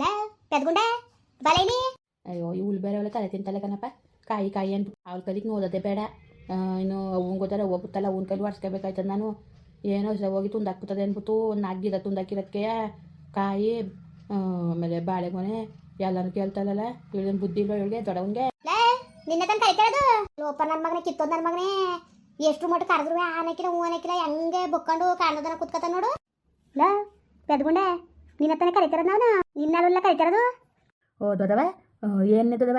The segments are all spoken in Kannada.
ಲಾ ಪೆದ್ಗುಂಡೆ ಬಲೈಲಿ. ಅಯ್ಯೋ ಇವಳು ಬೇರೆ ಅವಳ ತಲೆ ತಿಂತಲ್ಲ ಕಣಪ್ಪ. ಕಾಯಿ ಕಾಯಿ ಅಂತ ಅವಳ ಕಲಿಗೆ ಓದೋದೇ ಬೇಡ. ಇನ್ನು ಅವ್ನು ಗೊತ್ತಾರ ಹೋಗುತ್ತಲ್ಲ ಅವ್ನ ಕೈಲಿ ಒರ್ಸ್ಕೋಬೇಕಾಯ್ತದ ನಾನು. ಏನೋ ಹೋಗಿ ತುಂದಾಕ್ಬಿಟ್ಟದೆ ಅಂದ್ಬಿಟ್ಟು ಗಿಡ ತುಂದಾಕಿರೋದಕ್ಕೆ ಕಾಯಿ ಆಮೇಲೆ ಬಾಳೆಗೊನೆ ಎಲ್ಲನೂ ಕೇಳ್ತಾಳಲ್ಲ. ಇವಳಿಗೆ ಬುದ್ಧಿ ಇಲ್ಲ ಇವಳಿಗೆ ದೊಡ್ಡವನ್ಗೆ. ನಿನ್ನೆ ತನಕ ಕರಿತಿರೋದು ಲೋಪ ನನ್ನ ಮಗನೇ ಕಿತ್ತೋದ್ ನನ್ನ ಮಗನೇ. ಎಷ್ಟು ಮಟ್ಟ ಕರೆದ್ರು ಆನಕಿಲ್ಲ ಹೂ ಆನಕಿಲ್ಲ ಹೆಂಗೆ ಬುಕ್ಕೊಂಡು ಕಾಣದನ ಕುತ್ಕತ ನೋಡು. ಲಾ ಪೆದ್ಗುಂಡೆ ನಿನ್ನ ತನಕ ಕರಿತಿರೋದು ನಾನು? ಕರೀತಾರದು ಕರಿತಿರೋದು? ಓ ದೊಡವ ಏನೇ ದೊಡವ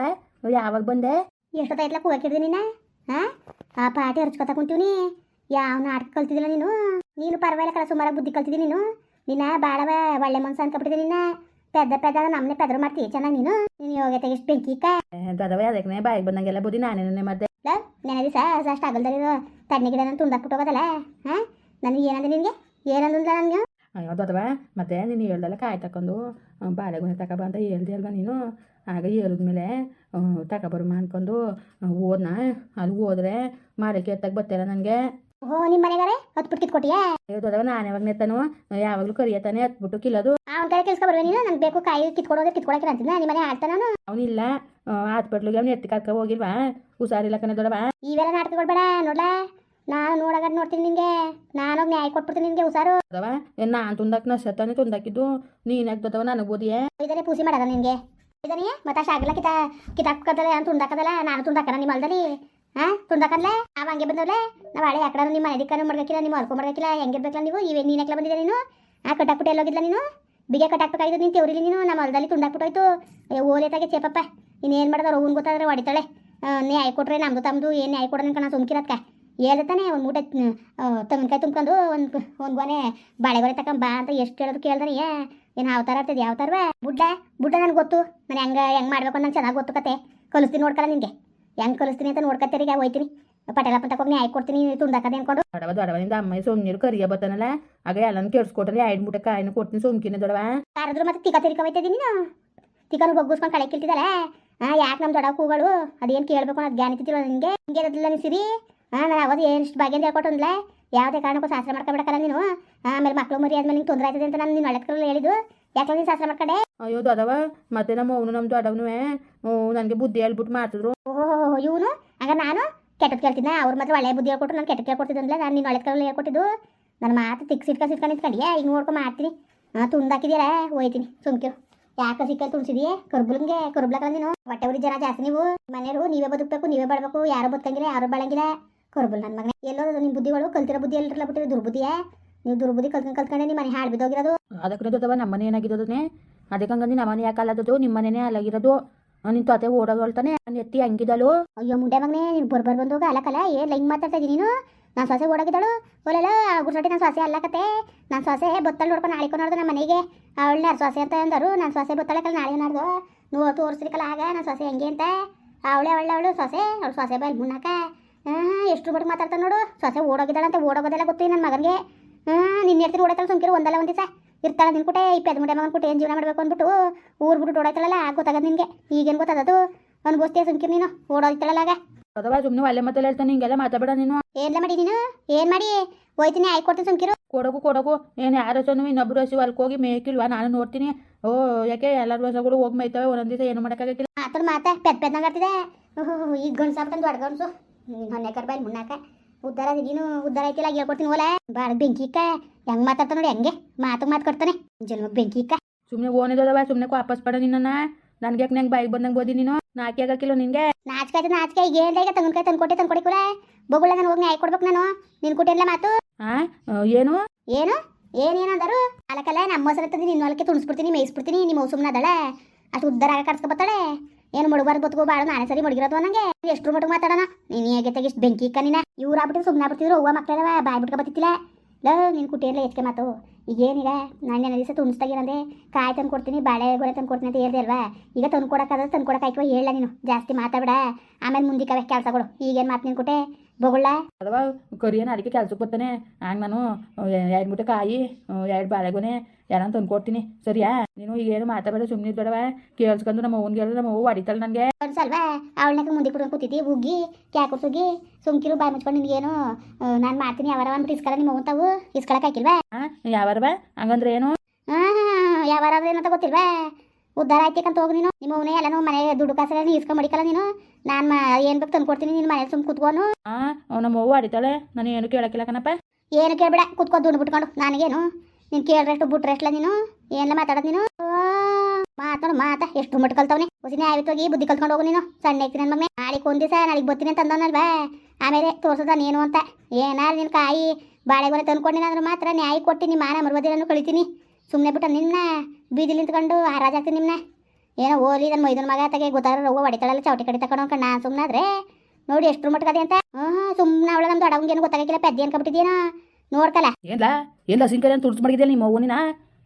ಯಾವಾಗ ಬಂದೆ? ಎಷ್ಟೊತ್ತಾಯ್ತಲ್ಲ ಕೂಗಾಕಿಡ್ದಿ ನಿನ್ನ? ಹಾ ಆ ಪಾಟಿ ಹರ್ಚ್ಕೊತ ಕುಂತೀವಿ ಯಾವ ನಾಟಕ ಕಲ್ತಿದಿಲ್ಲ ನೀನು? ನೀನು ಪರವಾಗಿಲ್ಲ ಕಲ ಸುಮಾರು ಬುದ್ಧಿ ಕಲ್ತಿದ್ದಿ ನೀನು. ನಿನ್ನ ಬಾಳವ ಒಳ್ಳೆ ಮನ್ಸು ಅನ್ಕೊಬಿಟ್ಟಿದ್ದೆ ನಿನ್ನ. ಪೆದ್ದ ಪೆದ್ದ ನಮ್ಮನೆ ಪೆದ್ರು ಮಾಡ್ತೀವಿ ಚೆನ್ನಾಗಿ ನೀನು? ನೀನು ಯೋಗ್ಯತೆಗೆ ಎಷ್ಟು ಬೆಂಕಿ ದೊಡ್ಡವ ಅದಕ್ಕೆ ಬಾಯಿಗೆ ಬಂದಂಗೆಲ್ಲ ಬುದ್ಧಿ ನಾನೇನೇ ಮಾಡಿದೆ. ನೆನೆ ದಿವಸ ಅಷ್ಟು ತಣ್ಣೆ ಗಿಡ ನಾನು ತುಂಡಾಕ್ಬಿಟ್ಟು ಹೋಗೋದಲ್ಲ? ಹಾಂ ನನಗೆ ಏನಂದ ನಿನಗೆ? ಏನಂದ್ರೆ ನನಗೆ? ಅಯ್ಯೋ ದೊಡ್ಡವ ಮತ್ತೆ ನೀನು ಹೇಳ್ದಲ್ಲ ಕಾಯಿ ತಕೊಂಡು ಬಾಳೆಗೊನೆ ತಗೊಬ ಅಂತ ಹೇಳ್ದೆ ಅಲ್ವಾ ನೀನು? ಆಗ ಹೇಳಿದ್ಮೇಲೆ ತಗೊಬರು ಅನ್ಕೊಂಡು ಓದ್ನ ಅಲ್ಲಿ ಹೋದ್ರೆ ಮಾರಕ್ಕೆ ಎತ್ತಾಗ ಬರ್ತಾರ ನನಗೆ? ಓ ನಿಮ್ಮ ಮನೆಗಾರೆ? ಹತ್ಬಿಟ್ಟು ಕಿತ್ಕೊಟ್ಟಿಯಾ ಅಯ್ಯೋ ದೊಡ್ಡವ ನಾನು ಯಾವಾಗ ನೆತ್ತಾನು? ಯಾವಾಗಲೂ ಕರಿಯತಾನೆ ಹತ್ಬಿಟ್ಟು ಕಿಲ್ಲೋದು ಅವ್ನ ಕಡೆ ಕೆಲಸ ಬರ್ವೆ ನೀನು? ನಂಗೆ ಬೇಕು ಕಾಯಿ ಕಿತ್ಕೊಡೋದ್ರೆ ಕಿತ್ಕೊಳಕ್ಕೆ ಅಂತಿದ್ದ ನಿಮ್ಮ ಮನೆ ಆಡ್ತಾ ನಾನು? ಅವನಿಲ್ಲ. ಹಾಸ್ಪಿಟ್ಲಿಗೆ ಅವ್ನು ಎತ್ತಿ ಕರ್ಕ ಹೋಗಿಲ್ವಾ? ಹುಷಾರಿಲ್ಲ ಕಣ ದೊಡ್ಡವ ಇವೆಲ್ಲ ನಾಟಕಗಳು ಬೇಡ ನೋಡ್ಲಾ? ನಾನು ನೋಡಾಗ ನೋಡ್ತೀನಿ ನಿಂಗೆ. ನಾನು ನ್ಯಾಯ ಕೊಟ್ಬಿಡ್ತೀನಿ ನಿನಗೆ ಹುಷಾರು. ದೊಡ್ಡವ ನಾನು ತುಂದಾಕ್ ಸತ್ತಾನೆ ತುಂದಾಕಿದ್ದು? ನೀನ್ ದೊಡ್ಡವ ನನಗೆ ಓದಿಯೇ? ಇದನ್ನೇ ಪೂಸಿ ಮಾಡದ ನಿನಗೆ ಇದನ್ನೇ? ಮತ್ತೆ ಅಷ್ಟು ಆಗಲ್ಲ ಕಿತ ಕಿತಾಕದಲ್ಲ ನಾನು ತುಂದಾಕದಲ್ಲ? ನಾನು ತುಂದಾಕನ ನಿಮ್ಮ ಅಲ್ದಲ್ಲಿ ಹಾಂ ತುಂಡಾಕನ್ಲೆ ಅವ ಹಂಗೆ ಬಂದವಲ್ಲ ನಾವು ಹಳೆ ಯಾಕಡೆ ನಿಮ್ಮ ಮನೆ ದಿಕ್ಕನು ಮಾಡ್ಬೇಕಿಲ್ಲ ನಿಮ್ಮ ಹೊಲ್ಕೊ ಮಾಡ್ಬೇಕಿಲ್ಲ ಹೆಂಗಿರ್ಬೇಕಲ್ಲ ನೀವು? ಇವೇ ಯಾಕೆ ಬಂದಿದ್ದೆ ನೀನು? ಆ ಕಟ್ಟಾಕ್ಬಿಟ್ಟು ಎಲ್ಲೋಗಿದ್ಲ ನೀನು? ಬಿಗೆ ಕಟ್ಟಾಕ್ಬೇಕಾಗಿದ್ದು ನೀನು ತೆವ್ರಿಲಿ ನೀನು? ನಮ್ಮ ಹೊಲದಲ್ಲಿ ತುಂಡಾಕ್ಬಿಟ್ಟೋಯ್ತು. ಓಲೇತಾಗೆ ಚೇಪಪ್ಪ. ಇನ್ನೇನು ಮಾಡಿದವ್ರು? ಅವ್ನು ಗೊತ್ತಾದ್ರೆ ಹೊಡಿತಾಳೆ. ನ್ಯಾಯ ಕೊಟ್ರೆ ನಮ್ದು ತಮ್ಮದು ಏನು ನ್ಯಾಯ ಕಣ ಸುಮ್ಕಿರತ್ಕ ಹೇಳ್ತಾನೆ ಒಂದು ಮೂಟೆ ತೆಂಗಿನಕಾಯಿ ತುಂಬ್ಕೊಂಡು ಒಂದು ಒಂದು ಗೊನೆ ಬಾಳೆಗೊನೆ ತಕೊಂಡ್ ಬಾ ಅಂತ ಎಷ್ಟು ಹೇಳೋದು ಕೇಳ್ದಾನೆ ಏ ಏನು ಯಾವ ಥರ ಆಗ್ತದೆ ಯಾವ ಥರವೇ ಬುಡ್ಡ ಬುಡ್ಡ ನನಗೆ ಗೊತ್ತು ನಾನು ಹೆಂಗೆ ಹೆಂಗೆ ಮಾಡ್ಬೇಕು ಅಂತ ನಂಗೆ ಚೆನ್ನಾಗಿ ಗೊತ್ತು ಕತೆ ಕಲಿಸ್ತೀನಿ ನೋಡ್ಕಲ್ಲ ನಿನಗೆ ಹೆಂಗೆ ಕಲಿಸ್ತೀನಿ ಅಂತ ನೋಡ್ಕೊತೀರಿಗೆ ಹೋಯ್ತೀನಿ ಪಟೇಲಪ್ಪ ತಗೊಂಡು ನ್ಯಾಯ ಕೊಡ್ತೀನಿ ತುಂಡಾಕದೆ ಅನ್ಕೊಂಡು ದೊಡವ ದೊಡವನಿಂದ ಅಮ್ಮ ಸೋಮ್ನೀರು ಕರಿಯ ಬರ್ತಾನಲ್ಲ ಆಗ ಎಲ್ಲಾನು ಕೇಳಿಸ್ಕೊಟ್ರೆ ಐದು ಮೂಟೆ ಕಾಯಿನ ಕೊಡ್ತೀನಿ ಸೋಮ್ಕಿನ ದೊಡವ ಕಾರದ್ರು ಮತ್ತೆ ತಿಕ್ಕ ತಿರ್ಕ ಹೋಯ್ತಿದ್ದೀನಿ ನೀನು? ತಿಕ್ಕನು ಬಗ್ಗಿಸ್ಕೊಂಡು ಕಳೆ ಕಿಲ್ತಿದ್ದಲ್ಲ ಹಾಂ ಯಾಕೆ ನಮ್ಮ ದೊಡ್ಡ ಕೂಗಳು? ಅದೇನು ಕೇಳಬೇಕು ಅನ್ನೋದು ಜ್ಞಾನ ಇತ್ತಿರೋ ನಿನಗೆ ಹಿಂಗೆ ಇರೋದಿಲ್ಲ ಸಿರಿ? ಹಾಂ ನಾನು ಅವಧಿ ಏನಿಷ್ಟು ಭಾಗ್ಯ ಹೇಳ್ಕೊಟ್ಟಂದ್ಲೆ? ಯಾವುದೇ ಕಾರಣಕ್ಕೂ ಶಾಸ್ತ್ರ ಮಾಡ್ಕೊಬಿಡಕಲ್ಲ ನೀನು. ಆಮೇಲೆ ಮಕ್ಳು ಮರಿ ಆದ್ಮೇಲೆ ನಿಂಗೆ ತೊಂದರೆ ಆಯ್ತದೆ ಅಂತ ನಾನು ನೀನು ಒಳ್ಳೆಕರಲ್ಲಿ ಹೇಳಿದ್ದು. ಯಾಕೆ ನೀನು ಶಾಸ್ತ್ರ ಮಾಡ್ಕೊಂಡೆ? ಅಯ್ಯೋ ದೊಡವ ಮತ್ತೆ ನಮ್ಮ ಅವನು ನಮ್ಮ ದೊಡ್ಡವನು ನನಗೆ ಬುದ್ಧಿ ಹೇಳ್ಬಿಟ್ಟು ಮಾಡ್ತಿದ್ರು. ಓಹೋ ಇವನು? ಆಗ ನಾನು ಕೆಟ್ಟದ್ದು ಕೇಳ್ತಿದ್ದೆ ಅವ್ರು ಮಾತ್ರ ಒಳ್ಳೆ ಬುದ್ಧಿ ಹೇಳ್ಕೊಟ್ಟು ನಾನು ಕೆಟ್ಟದ್ ಕೇಳ್ಕೊಟ್ಟಿದ್ದಂದ್ರೆ ನಾನು ನೀನು ಒಳ್ಳೆ ಕರಲ್ಲಿ ಹೇಳ್ಕೊಟ್ಟಿದ್ದು. ನನ್ನ ಮಾತು ತಿಕ್ ಸಿಟ್ಕ ಸಿಟ್ಕೊಂಡು ನಿಂತ್ಕೊಂಡಿಯಾ? ಈಗ ನೋಡ್ಕೊಂಡು ಮಾಡ್ತೀನಿ. ಹಾಂ ತುಂದಾಕಿದ್ದೀರಾ ಹೋಯ್ತೀನಿ ಸುಮ್ಕಿರು ಯಾಕೆ ಸಿಕ್ಕ ತುಳ್ಸಿದೀಯ ಕರ್ಬುಲಂಗೆ ಕರ್ಬ್ಲಕ್ಕ ನೀನು? ಹೊಟ್ಟೆ ಉರಿ ಜನ ಜಾಸ್ತಿ ನೀವು. ಮನೆಯವರು ನೀವೇ ಬದುಕಬೇಕು ನೀವೇ ಬಾಳ್ಬೇಕು. ಯಾರು ಬದುಕಂಗಿಲ್ಲ ಯಾರು ಬಾಳಂಗಿಲ್ಲ. ಕರ್ಬುಲ್ ನನ್ನ ಮಗನೇ. ಎಲ್ಲೋ ನಿಮ್ಮ ಬುದ್ಧಿಗಳು? ಕಲ್ತಿರೋ ಬುದ್ಧಿ ಎಲ್ಲರಲ್ಲ ಬಿಟ್ಟಿರೋ ದುರ್ಬುದ್ಧಿಯೇ? ನೀವು ದುರ್ಬುದ್ಧಿ ಕಲ್ತ್ಕೊಂಡು ಕಲ್ತ್ಕೊಂಡೆ ನಿಮ್ಮ ಮನೆ ಹಾಳು ಬಿದ್ದೋಗಿರೋದು. ಅದಕ್ಕೆ ನಮ್ಮ ಏನಾಗಿರೋದನ್ನೇ ಅದಕ್ಕೆ ಹಂಗಂದು ನಮ್ಮನೆ ಯಾಕೆ ಅಲ್ಲದದು ನಿಮ್ಮ ಮನೆನೇ ಅಲ್ಲಾಗಿರೋದು. ನಿನ್ನ ತೊತೆ ಓಡೋಗಳ್ತಾನೆ. ನನ್ನ ಎತ್ತಿ ಹಂಗಿದಳು ಅಯ್ಯೋ ಮುಂಡೆ ಮಗನೇ ನೀನು ಬರ್ಬರ್ ಬಂದೋಗ ಅಲ್ಲಕಲ್ಲ ಏನು ಲೈಂಗ್ ಮಾತಾಡ್ತಾ ಇದ್ದೀನಿ ನೀನು? ನಾನು ಸೊಸೆ ಓಡಾಗಿದ್ದಾಳು. ಒಲೆಲ್ಲ ಗುರ್ಸಟ್ಟಿ ನಾನು ಸೊಸೆ ಅಲ್ಲಕತ್ತೆ ನಾನು ಸೊಸೆ ಬತ್ತಳ ನೋಡ್ಕೊಂಡು ನಾಳೆ ನೋಡ್ದು ನಮ್ಮ ಮನೆಗೆ. ಅವಳನ್ನ ಸೊಸೆ ಅಂತ ಅಂದರು. ನಾನು ಸೊಸೆ ಬತ್ತಳಕಲ್ಲ ನಾಳೆ ನಾಡ್ದು ನೀವು ತೋರಿಸ್ರಿಕಲ್ಲ ಆಗ ನಾನು ಸೊಸೆ ಹೆಂಗೆ ಅಂತ? ಅವಳೆ ಅವಳೆ ಅವಳು ಸೊಸೆ ಅವಳು ಸೊಸೆ ಬೈಲ್ ಮುನ್ನಾಕ ಎಷ್ಟು ಬಡ ಮಾತಾಡ್ತಾನೆ ನೋಡು. ಸೊಸೆ ಓಡೋಗಿದ್ದಾಳಂತ ಓಡೋಗೋದೆಲ್ಲ ಗೊತ್ತು ನನ್ನ ಮಗನಿಗೆ. ಹಾಂ ನಿನ್ನ ಹೇಳ್ತೀನಿ ಓಡಾಯ್ತಲ್ಲ ಸುಮ್ಕಿರು ಒಂದಲ್ಲ ಒಂದು ದಿವಸ. ಇರ್ತಾಳೆ ನಿನ್ ಕುಟೆ ಈ ಪೆದ್ ಮುಂಡೆ ಮಗನ ಏನು ಜೀವನ ಮಾಡಬೇಕು ಅಂದ್ಬಿಟ್ಟು ಊರು ಬಿಟ್ಟು ಓಡಾಯ್ತಾಳಲ್ಲ ಗೊತ್ತಾಗದು ನಿನಗೆ. ಈಗೇನು ಗೊತ್ತಾಗದು ಅನ್ಬೋಸ್ತೀಯ ಸುಮ್ಕಿರು ನೀನು ಓಡೋಗ್ತಾಳಲ್ಲ ಆಗ. ಅಲ್ಲೇ ಸುಮ್ಮನೆ ಅಲ್ಲೇ ಮತ್ತೆ ಹೇಳ್ತಾನೆ ಹಿಂಗೆಲ್ಲ ಮಾತಾಡಬೇಡ ನೀನು. ಏನ್ ಮಾಡಿ ನೀನು? ಏನ್ ಮಾಡಿ? ಹೋಯ್ತೀನಿ ಆಯ್ತು ಕೊಡ್ತೀನಿ ಸುಮ್ಕಿರು. ಕೊಡಗು ಕೊಡಗು. ಏನು ಯಾರ ಹಸನು ಇನ್ನೊಬ್ರು ಹಸಿ ಅಲ್ಲಿ ಹೋಗಿ ಮೇಕಿಲ್ವಾ ನಾನು ನೋಡ್ತೀನಿ. ಓ ಯಾಕೆ ಎಲ್ಲರೂ ಹಸಗಳು ಹೋಗಿ ಮೇಯ್ತವೆ ಒಂದೊಂದು ದಿವಸ ಏನು ಮಾಡೋಕ್ಕಾಗಿಲ್ಲ ಮಾತಾಡ ಮಾತಾ ಪೆದ್ ಓಹೋ ಈಗ ಗಂಡ್ಸ ಆಗ್ಬಿಟ್ಟು ದೊಡ್ಡ ಗಂಡ್ಸು. ಹೊನ್ನೆ ಬಾಯಿ ಮುನ್ನಾಕ ಉದ್ದಾರ ನೀನು ಉದ್ದಾರ ಐತಿಲ್ಲ ಹೇಳ್ಕೊಡ್ತೀನಿ ಓಲೆ. ಬಾಳ ಬೆಂಕಿ ಇಕ್ಕ ಹೆಂಗ್ ಮಾತಾಡ್ತಾ ನೋಡಿ ಹೆಂಗೆ? ಮಾತು ಮಾತು ಕೊಡ್ತಾನೆ. ಜನ್ಮ ಬೆಂಕಿ ಇಕ್ಕ ಸುಮ್ಮನೆ ಓನಿದವ ಸುಮ್ನೆ ವಾಪಸ್ ಪಡ ನಿನ್ನ ನನ್ಗೆ ಯಾಕೆ ನಂಗೆ ಬಾಯಿಗೆ ಬಂದಂಗೆ ಬೋದಿ ನೀನು? ನಾಕಿ ಆಗಕ್ಕಿಲ್ಲ ನಿನ್ಗೆ? ನಾಚಿಕೆ ಆಯ್ತು ನಾಚಿಕೆ. ಈಗ ಹೇಳ್ದೆ ಈಗ ತಂಗನ್ಕಾಯಿ ತಂದ್ಕೊಟ್ಟೆ ತಂದ್ಕೊಡಿ ಕೂಡ ಬೊಗುಳ ನಾನು ಹೋಗಿ ನ್ಯಾಯ ಕೊಡ್ಬೇಕು ನಾನು. ನಿನ್ ಕೊಟ್ಟಿಲ್ಲ ಮಾತು? ಆ ಏನು? ಏನು? ಏನೇನು ಅಂದರು? ಅಲಕಲ್ಲ ನಮ್ಮ ಮೊಸರು ತಂದು ನಿನ್ನ ಹೊಲಕ್ಕೆ ತುಣಿಸ್ಬಿಡ್ತೀನಿ ಮೇಯಿಸ್ಬಿಡ್ತೀನಿ ನಿಮ್ಮ ಸುಮ್ಮನೆ ಅದಳೆ. ಅಷ್ಟು ಉದ್ದಾರ ಆಗ ಕರ್ಸ್ಕೊ ಬರ್ತಾಳೆ. ಏನು ಮುಳುಗಬಾರ್ದು ಬದುಕು ಬಾಳ ನಾನೇ ಸರಿ ಮಡಗಿರೋದು ನಂಗೆ ಎಷ್ಟು ಮಟ್ಟಿಗೆ ಮಾತಾಡೋಣ? ನೀನು ಹೇಗೆ ತೆಗಿಷ್ಟು ಬೆಂಕಿ ಇಕ್ಕ ನೀನ? ಇವ್ರು ಆಗ್ಬಿಟ್ಟು ಸುಮ್ಮನೆ ಬಿಡ್ತಿದ್ರು ಹೂವು ಮಕ್ಕಳೆಲ್ಲ ಬಾಯ್ ಬಿಟ್ಕೊ ಬತ್ತಿತ್ತಿಲ್ಲ. ಲೋ, ನೀನು ಕುಟ್ಟಿಯಲ್ಲ ಹೆಚ್ಚಿಗೆ ಮಾತು. ಈಗೇನಿದೆ ನಾನು ನೆನೆ ದಿವಸ ತುಂಬಿಸ್ತಾಗಿರಂದೆ ಕಾಯಿ ತಂದು ಕೊಡ್ತೀನಿ, ಬಾಳೆ ಗೊಳೆ ತಂದು ಕೊಡ್ತೀನಿ ಅಂತ ಹೇಳ್ದೆ ಅಲ್ವಾ? ಈಗ ತಂದು ಕೊಡೋಕ್ಕಾದ್ರೆ ತಂದು ಕೊಡೋಕ್ಕಾಯ್ಕೋ ಹೇಳ ನೀನು. ಜಾಸ್ತಿ ಮಾತಾಡ ಆಮೇಲೆ ಮುಂದಿಕ್ಕವೆ ಕೆಲಸಗಳು. ಈಗೇನು ಮಾತು ನೀನು ಕೊಟ್ಟೆ ಅಥವಾ ಕರಿಯನ ಅದಕ್ಕೆ ಕೆಲ್ಸಕ್ಕೆ ಬರ್ತಾನೆ. ಹಂಗೆ ನಾನು ಎರಡು ಮೂಟೆ ಕಾಯಿ ಎರಡು ಬಾಳೆಗೊನೆ ಯಾರನ್ನ ತಂದು ಕೊಡ್ತೀನಿ ಸರಿಯಾ? ನೀನು ಈಗೇನು ಮಾತಾಡಬೇಡ ಸುಮ್ಮನೆ ಬೇಡವ ಕೇಳಿಸ್ಕೊಂಡು ನಮ್ಮ ಅವ್ವನ್ಗೆ ಹೇಳಿದ್ರೆ ನಮ್ಮ ಅವ್ವ ಹೊಡಿತಾಳೆ ನನಗೆ ಅಲ್ವಾ ಅವಳನ್ನ ಮುಂದೆ ಕುಡ್ಕೊಂಡು ಕೂತಿದ್ದಿ ಬುಗ್ಗಿ ಕ್ಯಾಕು ಸುಮ್ಕಿರು ಬಾಯಿ ಮುಚ್ಕೊಂಡು ನಿನಗೇನು ನಾನು ಮಾಡ್ತೀನಿ ಯಾವಾರ ಅಂತ ಇಸ್ಕಳ ನಿಮ್ಮ ತಾವು ಇಸ್ಕೊಳಕ್ ಹಾಕಿಲ್ವಾ? ಯಾವಾರ ಬಾ? ಹಂಗಂದ್ರೆ ಏನು? ಹಾಂ ಯಾವಾರ ಅಂದ್ರೆ ಏನಂತ ಗೊತ್ತಿಲ್ವಾ? ಉದ್ಧಾರ ಆಯ್ತಿಕಂತ ಹೋಗಿ ನೀನು. ನಿಮ್ಮ ಅವನೇ ಎಲ್ಲ ಮನೆ ದುಡ್ಡು ಕಾಸಲ್ಲ ನೀ ಇಸ್ಕೊಂಡ್ ಮಡಿಕಲ್ಲ ನೀನು. ನಾನು ಏನು ಬೇಕು ತಂದು ಕೊಡ್ತೀನಿ ನೀನು ಮನೆ ಸುಮ್ ಕೂತ್ಕೋನು ಹಾಂ ನಮ್ಮ ಅವ್ವ ಹೊಡಿತಾಳೆ ನಾನು ಏನು ಕೇಳಕ್ಕಿಲ್ಲ ಕಣಪ್ಪ. ಏನು ಕೇಳಬೇಡ ಕೂತ್ಕೋ ದುಡ್ಡು ಬಿಟ್ಕೊಂಡು. ನನಗೇನು? ನೀನು ಕೇಳ್ರಷ್ಟು ಬಿಟ್ರಷ್ಟಲ್ಲ ನೀನು? ಏನೆಲ್ಲ ಮಾತಾಡೋದು ನೀನು? ಮಾತಾಡು ಮಾತಾ. ಎಷ್ಟು ಮಟ್ಟು ಕಲ್ತವ್ನೆ ಹೊಸಿನೇ ಆಯ್ತು ಹೋಗಿ ಬುದ್ಧಿ ಕಲ್ತ್ಕೊಂಡು ಹೋಗು ನೀನು. ಸಣ್ಣ ಐತಿ ನನ್ನ ಮಗನೇ ನಾಳೆಗೆ ಒಂದು ದಿವಸ ನಾಳೆಗೆ ಬರ್ತೀನಿ ಅಂತ ಅಂದವನಲ್ವಾ ಆಮೇಲೆ ತೋರ್ಸದ ನೀನು ಅಂತ. ಏನಾರು ನಿನ್ನ ಕಾಯಿ ಬಾಳೆಗೊನೆ ತಂದ್ಕೊಂಡಿನಾದ್ರೂ ಮಾತ್ರ ನ್ಯಾಯ ಕೊಟ್ಟಿ ನಿಮ್ಮ ಮಾನ ಮರುವದಿರನ್ನು ಕಳಿತೀನಿ. ಸುಮ್ಮನೆ ಬಿಟ್ಟು ನಿನ್ನ ಬೀದಿಲಿ ನಿಂತ್ಕೊಂಡು ಹಾರಾಜ್ ಆಗ್ತೀನಿ ನಿಮ್ಮನ್ನ ಏನೋ ಓಲಿ ನನ್ನ ಮೈದನ ಮಗ ತಗೆ ಗೊತ್ತಾರ ಹೋಗೋ ಹೊಡಿತಾಳಲ್ಲ, ಚೌಟಿ ಕಡಿ ತಗೊಂಡು ಕಣ್ಣ ಸುಮ್ಮನಾದ್ರೆ ನೋಡಿ ಎಷ್ಟು ಮಟ್ಕದೆ ಅಂತ. ಹಾಂ ಸುಮ್ಮನೆ ಅವಳ ನಮ್ಮ ದೊಡ್ಡವಂಗೇನು ಗೊತ್ತಾಗಿಲ್ಲ ಪೆದ್ದಿ ಅನ್ಕೊಬಿಟ್ಟಿದ್ದೀನೋ ನೋಡ್ಕಲ್ಲ ಏನ್ಲ? ಏನ್ಲ ಸಿಂಕರ್ ಏನು ತುರ್ಸ್ ಮಾಡಿದ್ಯಲ್ಲ ನಿಮ್ಮ ಅವ್ವನಿನ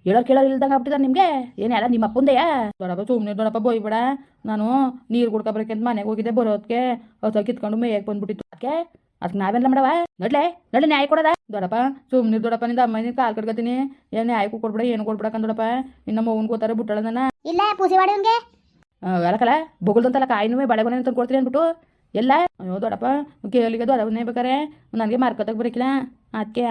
ಹೇಳೋರು ಕೇಳೋರು ಇಲ್ದಂಗೆ ಆಗ್ಬಿಟ್ಟಿದ್ದಾರೆ ನಿಮಗೆ? ಏನೆಲ್ಲ ನಿಮ್ಮ ಅಪ್ಪಂದೆಯಾ ದೊಡ್ಡಪ್ಪ ಸುಮ್ಮನೆ ದೊಡ್ಡಪ್ಪ ಬೋಯ್ಬೇಡ ನಾನು ನೀರು ಕುಡ್ಕೊಬರಕ್ಕೆ ಅಂತ ಮನೆಗೆ ಹೋಗಿದ್ದೆ ಬರೋದಕ್ಕೆ ಹೊಸ ಕಿತ್ಕೊಂಡು ಮೇಯಕ್ಕೆ ಬಂದ್ಬಿಟ್ಟಿತ್ತು. ಅದಕ್ಕೆ ಅದಕ್ಕೆ ನಾವೆಲ್ಲ ಮಾಡವ? ನೋಡ್ಲೆ ನಡ್ಲೆ ನ್ಯಾಯ ಕೊಡದ? ದೊಡ್ಡಪ್ಪ ಸುಮ್ಮನೆ ಅಮ್ಮ ನಿನ್ ಕಾಲ್ ಕಡ್ಕತೀನಿ ಏನು ನ್ಯಾಯಕ್ಕೂ ಕೊಡ್ಬಿಡ ಏನು ಕೊಡ್ಬೇಡ ದೊಡ್ಡಪ್ಪ. ಇನ್ನ ಮೌನ್ ಗೊತ್ತಾರೆ ಬಿಟ್ಟಳ ಇಲ್ಲ ಇಲ್ಲ ಪೂಸಿ ಮಾಡಿವಂಗೆ ಹೇಳಕಲ್ಲ ಬೊಗಳ್ದಂತಲ್ಲ ಕಾಯಿನೂ ಬಳೆಗೊನೆ ಅಂತ ಕೊಡ್ತೀನಿ ಅಂದ್ಬಿಟ್ಟು. ಎಲ್ಲ ಅಯ್ಯೋ ದೊಡ್ಡಪ್ಪ ಕೇಳಿಗೆ ದೊಡ್ಡವನ್ನೇ ಬೇಕಾರೆ. ನನಗೆ ಮಾರ್ಕತ್ತಕ್ಕೆ ಬರಕಿಲ್ಲ. ಅದಕ್ಕೆ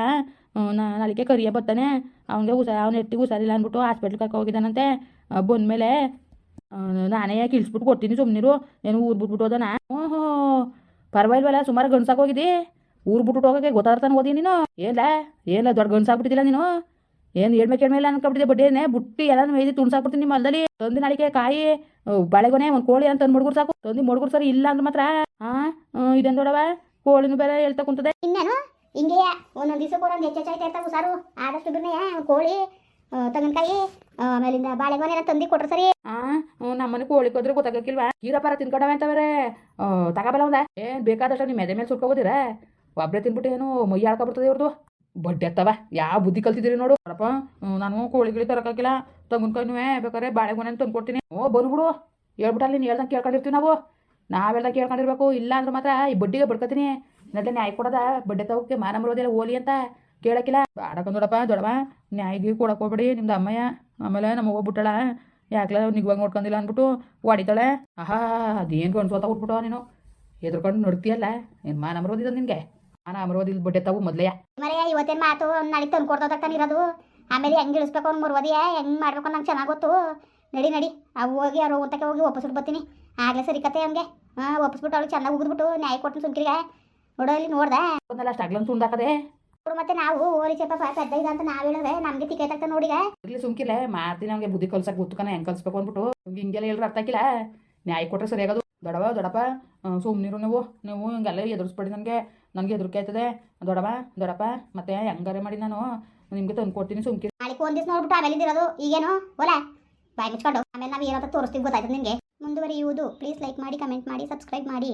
ನಾಳಿಗೆ ಕರಿಯ ಬರ್ತಾನೆ. ಅವನಿಗೆ ಹುಷಾರ ಅವ್ನ ಎತ್ತಿಗೆ ಹುಷಾರಿಲ್ಲ ಅಂದ್ಬಿಟ್ಟು ಹಾಸ್ಪಿಟ್ಲ್ ಕರ್ಕೊ ಹೋಗಿದ್ದಾನಂತೆ ಬಂದಮೇಲೆ ನಾನೇ ಕಿಳಿಸ್ಬಿಟ್ಟು ಕೊಡ್ತೀನಿ ಸುಮ್ಮನಿರು ಏನು ಊರು ಬಿಟ್ಬಿಟ್ಟು ಹೋದನ? ಓಹೋ ಪರವಾಗಿಲ್ವಲ್ಲ, ಸುಮಾರು ಗಂಡ್ಸಾಕ್ ಹೋಗಿದ್ದಿ. ಊರು ಬಿಟ್ಟು ಹೋಗೋಕೆ ಗೊತ್ತಾಗ್ತಾನೆ ಓದಿ ನೀನು. ಏನ್ಲ? ಏನ್ಲ ದೊಡ್ಡ ಗಂಡ್ಸಾಕ್ಬಿಟ್ಟಿದ್ದಿಲ್ಲ ನೀನು? ಏನು ಹೇಳ್ಬೇಕು ಹೇಳ್ಮೇಲೆ ಅನ್ಕೊಬಿಟ್ಟಿದ್ದೆ ಬಡ್ಡಿನೇ ಬುಟ್ಟಿ ಎಲ್ಲ ಮೇಯ್ದು ತುಣ್ಸಾಕ್ಬಿಡ್ತೀನಿ ನಿಮ್ಮ ಹೊಲದಲ್ಲಿ ತಂದಿನ ಅಡಿಕೆ, ಕಾಯಿ ಬಾಳೆಗೊನೆ, ಒಂದು ಕೋಳಿ ಅಂತ ತಂದು ಮಡ್ಗುರ್ ಸಾಕು. ತಂದು ಮುಡ್ಗುರ್ ಸರಿ ಇಲ್ಲ ಅಂದ್ರೆ ಮಾತ್ರ. ಹಾಂ ಇದೇನು ನೋಡವ ಕೋಳಿನ ಬೇರೆ ಹೇಳ್ತಾ ಕುಂತದೆ. ಇನ್ನೇನು ಹಿಂಗೆಯ ಒಂದೊಂದು ದಿವಸಕ್ಕೆ ಒಂದೊಂದು ಹೆಚ್ಚೆಚ್ಚಾಯ್ತಾ ಇರ್ತಾವೆ ಸಾರು ಆದಷ್ಟು ಬಿಡ್ನೆಯ? ಕೋಳಿ ತೆಂಗಿನಕಾಯಿ ಆಮೇಲಿಂದ ಬಾಳೆಗೊನೆ ತಂದಿ ಕೊಟ್ರು ಸರಿ? ಆ ನಮ್ಮನೆ ಕೋಳಿ ಕೊದ್ರೆ ಗೊತ್ತಾಗಕ್ಕಿಲ್ವಾ ಕೀರಪಾರ ತಿನ್ಕೊಂಡವೆ ಅಂತವ್ರೆ. ತಗೋಬಲ್ಲ ಒಂದ ಏನ್ ಬೇಕಾದಷ್ಟು ನಿಮ್ಮ ಎದೆ ಮೇಲೆ ಸುಟ್ಕೋಬೋದಿರ? ಒಬ್ಬರೇ ತಿನ್ಬಿಟ್ಟು ಏನು ಮೈ ಹಾಳ್ಕೊಬಿಡ್ತದೆ ಇವ್ರದು. ಬಡ್ಡೆ ಅತ್ತವ ಯಾವ ಬುದ್ಧಿ ಕಲ್ತಿದ್ದೀರಿ ನೋಡು. ಅಪ್ಪ ನಾನು ಕೋಳಿ ಗಿಳಿ ತರಕಾಕಿಲ್ಲ. ತೆಂಗಿನಕಾಯಿನೂ ಬೇಕಾದ್ರೆ ಬಾಳೆಗೊನೆ ತಂದು ತಂದ್ಕೊಡ್ತೀನಿ. ಓ ಬಂದ್ಬಿಡು ಹೇಳ್ಬಿಟ್ಟಲ್ಲಿ ನೀನು ಹೇಳ್ದಂಗೆ ಕೇಳ್ಕೊಂಡಿರ್ತೀವಿ ನಾವು. ನಾವು ಹೇಳ್ದಂಗೆ ಕೇಳ್ಕೊಂಡಿರ್ಬೇಕು. ಇಲ್ಲ ಅಂದ್ರೆ ಮಾತ್ರ ಈ ಬಡ್ಡಿಗೆ ಬಡ್ಕೊತೀನಿ ನಡ್ಲೆ ನ್ಯಾಯ ಕೊಡೋದ. ಬಡ್ಡೆ ತಗೋಕೆ ಮಾನ ಬರೋದಿಲ್ಲ ಓಲಿ ಅಂತ. ಕೇಳಕ್ಕಿಲ್ಲ. ಬಾಡಕ ದೊಡಪ್ಪ ದೊಡವ ನ್ಯಾಯಿಗೆ ಕೊಡಕ್ಕೆ ಹೋಗ್ಬೇಡಿ. ನಿಮ್ದು ಅಮ್ಮಯ್ಯ ಆಮೇಲೆ ನಮ್ಮ ಹೋಗ್ಬಿಟ್ಟಳ ಯಾಕಲ ನಿಗ್ವಾಗ ನೋಡ್ಕೊಂಡಿಲ್ಲ ಅಂದ್ಬಿಟ್ಟು ಹೊಡಿತಾಳೆ ಆಹಾ ಅದೇನು ಗಂಡ್ಸೋತ ಬಿಟ್ಬಿಟ್ಟು ನೀನು. ಎದ್ರುಕೊಂಡು ನೋಡ್ತೀಯಲ್ಲ. ಏನು ಮಾನ ಮರೋದಿದ ನಿನಗೆ? ಮಾನ ಮರೋದಿಲ್ಲ ಬಡ್ಡೆ ತಾವು ಮೊದಲೇ. ಮರೆಯ ಇವತ್ತೇನು ಮಾತು? ನಡಿ ತಂದು ಕೊಡ್ತೋದಾಗ್ತಾನೆ ಇರೋದು. ಆಮೇಲೆ ಹೆಂಗೆ ಇಳಿಸ್ಬೇಕು ಅವ್ನು ಮುರ್ವದಿಯ ಹೆಂಗೆ ಮಾಡ್ಬೇಕು ನಂಗೆ ಚೆನ್ನಾಗಿ ಗೊತ್ತು. ನಡಿ ನಡಿ. ಅವು ಹೋಗಿ ಅವ್ರು ಊಟಕ್ಕೆ ಹೋಗಿ ಒಪ್ಪಿಸ್ಬಿಟ್ಟು ಬರ್ತೀನಿ. ಆಗಲೇ ಸರಿ ಕತೆ ಅವ್ನಿಗೆ. ಹಾಂ ಒಪ್ಪಿಸ್ಬಿಟ್ಟು ಅವ್ಳಿಗೆ ಚೆನ್ನಾಗಿ ಉಗಿದ್ಬಿಟ್ಟು ನ್ಯಾಯ ಕೊಟ್ಟು ಸುಮ್ಕಿರಿಗೆ. ನೋಡೋ ಇಲ್ಲಿ ನೋಡ್ದೆ? ಅಷ್ಟು ಅಗ್ಲನ್ ತುಂಡಾಕದೆ ಮತ್ತೆ ನಾವು ಓರಿ ಚಪ್ಪ ಪೆದ್ದ ಇದೆ ಅಂತ ನಾವು ಹೇಳಿದ್ರೆ ನಮಗೆ ಟಿಕೆಟ್ ಆಗ್ತಾ ನೋಡಿಗ. ಇರ್ಲಿ ಸುಮ್ಕಿಲ್ಲ ಮಾಡ್ತೀನಿ ನಮ್ಗೆ ಬುದ್ಧಿ ಕಲ್ಸಕ್ಕೆ ಗೊತ್ತುಕನ ಹೆಂಗ್ ಕಲ್ಸ್ಬೇಕು ಅಂದ್ಬಿಟ್ಟು. ನಿಮ್ಗೆ ಹಿಂಗೆಲ್ಲ ಎಲ್ರು ಅರ್ಥ ಆಗಿಲ್ಲ. ನ್ಯಾಯ ಕೊಟ್ಟರೆ ಸರಿಯಾಗದು ದೊಡವ ದೊಡಪ್ಪ ಸುಮ್ನಿರು ನೀವು. ನೀವು ಹಿಂಗೆಲ್ಲ ಎದುರಿಸ್ಬೇಡಿ ನನಗೆ. ನನಗೆ ಎದುರು ಆಯ್ತದೆ. ದೊಡವ ದೊಡಪ್ಪ ಮತ್ತೆ ಹೆಂಗಾರೆ ಮಾಡಿ ನಾನು. ನಿಮಗೆ ತಂದು ಕೊಡ್ತೀನಿ ಸುಮ್ಕಿ ನಾಳೆಗೆ ಒಂದ್ ದಿವಸ ನೋಡ್ಬಿಟ್ಟು ಆಮೇಲೆ ಇದಿರೋದು ಈಗೇನು? ಓಲೆ ಬಾಯ್ ಮುಚ್ಕೊಂಡು. ಆಮೇಲೆ ನಾವು ಏನಂತ ತೋರಿಸ್ತೀವಿ ಗೊತ್ತಾಯ್ತದೆ ನಿಮಗೆ. ಮುಂದುವರಿಯುವುದು. ಪ್ಲೀಸ್ ಲೈಕ್ ಮಾಡಿ ಕಮೆಂಟ್ ಮಾಡಿ ಸಬ್ಸ್ಕ್ರೈಬ್ ಮಾಡಿ.